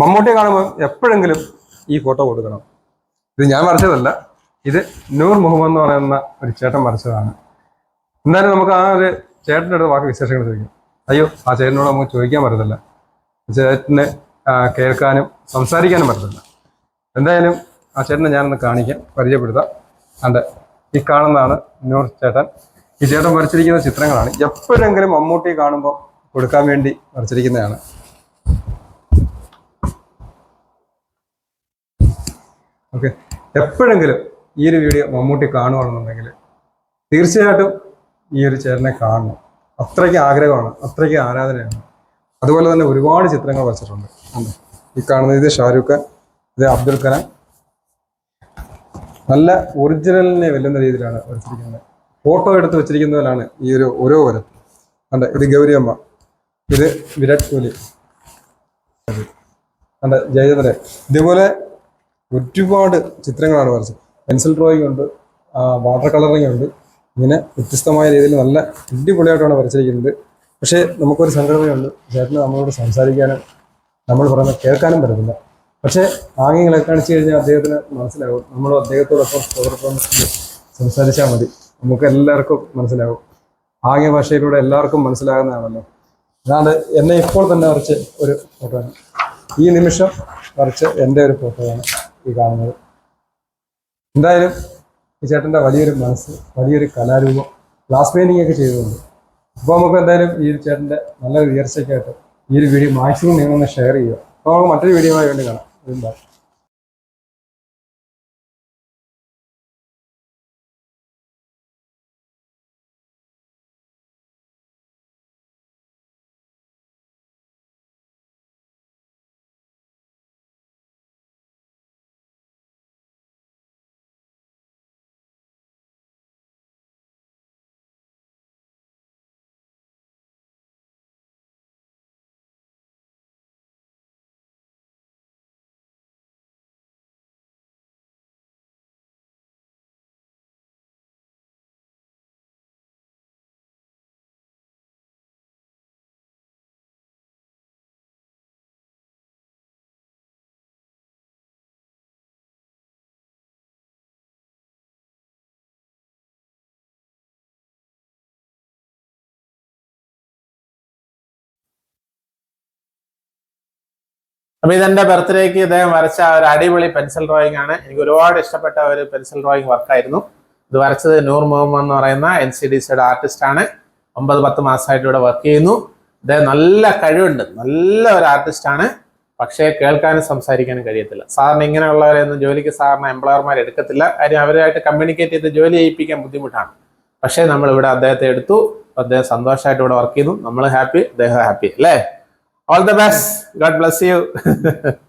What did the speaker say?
മമ്മൂട്ടിയെ കാണുമ്പോൾ എപ്പോഴെങ്കിലും ഈ ഫോട്ടോ കൊടുക്കണം. ഇത് ഞാൻ വരച്ചതല്ല. ഇത് നൂർ മുഹമ്മദ് എന്ന് പറയുന്ന ഒരു ചേട്ടൻ വരച്ചതാണ്. എന്തായാലും നമുക്ക് ആ ഒരു ചേട്ടന്റെ അടുത്ത് ബാക്കി വിശേഷങ്ങൾ ചോദിക്കാം. അയ്യോ ആ ചേട്ടനോട് നമുക്ക് ചോദിക്കാൻ പറ്റത്തില്ല. ചേട്ടന് കേൾക്കാനും സംസാരിക്കാനും പറ്റത്തില്ല. എന്തായാലും ആ ചേട്ടനെ ഞാനൊന്ന് കാണിക്കാം പരിചയപ്പെടുത്താം. അണ്ട് ഈ കാണുന്നതാണ് നൂർ ചേട്ടൻ. ഈ ചേട്ടൻ വരച്ചിരിക്കുന്ന ചിത്രങ്ങളാണ്. എപ്പോഴെങ്കിലും മമ്മൂട്ടി കാണുമ്പോൾ കൊടുക്കാൻ വേണ്ടി വരച്ചിരിക്കുന്നതാണ്. ഓക്കെ എപ്പോഴെങ്കിലും ഈ ഒരു വീഡിയോ മമ്മൂട്ടി കാണുകയാണെന്നുണ്ടെങ്കിൽ തീർച്ചയായിട്ടും ഈ ഒരു ചേട്ടനെ കാണണം. അത്രയ്ക്ക് ആഗ്രഹമാണ് അത്രയ്ക്ക് ആരാധനയാണ്. അതുപോലെ തന്നെ ഒരുപാട് ചിത്രങ്ങൾ വരച്ചിട്ടുണ്ട്. ഈ കാണുന്നത് ഇത് ഷാരൂഖ് ഖാൻ ഇത് അബ്ദുൽ കലാം. നല്ല ഒറിജിനലിനെ വെല്ലുന്ന രീതിയിലാണ് വരച്ചിരിക്കുന്നത്. ഫോട്ടോ എടുത്ത് വെച്ചിരിക്കുന്നതിലാണ് ഈ ഒരു ഓരോ വരം അണ്ട് ഇത് ഗൗരിയമ്മ ഇത് വിരാട് കോഹ്ലി. അണ്ട് ജയചന്ദ്രൻ. ഇതേപോലെ ഒരുപാട് ചിത്രങ്ങളാണ് വരച്ചത്. പെൻസിൽ ഡ്രോയിങ് ഉണ്ട് വാട്ടർ കളറിങ് ഉണ്ട്. ഇങ്ങനെ വ്യത്യസ്തമായ രീതിയിൽ നല്ല അടിപൊളിയായിട്ടാണ് വരച്ചിരിക്കുന്നത്. പക്ഷേ നമുക്കൊരു സംഘടനയുണ്ട്. ചേട്ടന് നമ്മളോട് സംസാരിക്കാനും നമ്മൾ പറയുന്നത് കേൾക്കാനും പറ്റത്തില്ല. പക്ഷേ ആംഗ്യങ്ങളെ കാണിച്ചു കഴിഞ്ഞാൽ അദ്ദേഹത്തിന് മനസ്സിലാവും. നമ്മൾ അദ്ദേഹത്തോടൊപ്പം അതോടൊപ്പം സംസാരിച്ചാൽ മതി. നമുക്ക് എല്ലാവർക്കും മനസ്സിലാവും. ആംഗ്യ ഭാഷയിലൂടെ എല്ലാവർക്കും മനസ്സിലാകുന്നതാണല്ലോ. അതാണ് എന്നെ ഇപ്പോൾ തന്നെ വരച്ച് ഒരു ഫോട്ടോ ഈ നിമിഷം വരച്ച് എന്റെ ഒരു ഫോട്ടോയാണ്. ഈ കാണുന്നത്. എന്തായാലും ഈ ചേട്ടന്റെ വലിയൊരു മനസ്സ് വലിയൊരു കലാരൂപം ഗ്ലാസ് പെയിന്റിംഗ് ഒക്കെ ചെയ്തുകൊണ്ട്. അപ്പോൾ നമുക്ക് എന്തായാലും ഈ ചേട്ടന്റെ നല്ലൊരു ഉയർച്ചയ്ക്കായിട്ട് ഈ ഒരു വീഡിയോ മാക്സിമം നിങ്ങളൊന്ന് ഷെയർ ചെയ്യുക. അപ്പോൾ നമുക്ക് മറ്റൊരു വീഡിയോ വേണ്ടി കാണാം. അപ്പൊ ഇതെന്റെ ബർത്ത്ഡേക്ക് ഇദ്ദേഹം വരച്ച ഒരു അടിപൊളി പെൻസിൽ ഡ്രോയിങ് ആണ്. എനിക്ക് ഒരുപാട് ഇഷ്ടപ്പെട്ട ഒരു പെൻസിൽ ഡ്രോയിങ് വർക്കായിരുന്നു. ഇത് വരച്ചത് നൂർ മുഹമ്മദ് എന്ന് പറയുന്ന എൻ സി ഡി സിയുടെ ആർട്ടിസ്റ്റ് ആണ്. ഒമ്പത് പത്ത് മാസമായിട്ട് ഇവിടെ വർക്ക് ചെയ്യുന്നു. ഇദ്ദേഹം നല്ല കഴിവുണ്ട്. നല്ല ഒരു ആർട്ടിസ്റ്റ് ആണ്. പക്ഷേ കേൾക്കാനും സംസാരിക്കാനും കഴിയത്തില്ല. സാറിന് ഇങ്ങനെയുള്ളവരെയൊന്നും ജോലിക്ക് സാറിന് എംപ്ലോയർമാർ എടുക്കത്തില്ല. കാര്യം അവരുമായിട്ട് കമ്മ്യൂണിക്കേറ്റ് ചെയ്ത് ജോലി ചെയ്യിപ്പിക്കാൻ ബുദ്ധിമുട്ടാണ്. പക്ഷേ നമ്മൾ ഇവിടെ അദ്ദേഹത്തെ എടുത്തു. അദ്ദേഹം സന്തോഷമായിട്ട് ഇവിടെ വർക്ക് ചെയ്യുന്നു. നമ്മൾ ഹാപ്പി അദ്ദേഹം ഹാപ്പി അല്ലേ? All the best. God bless you.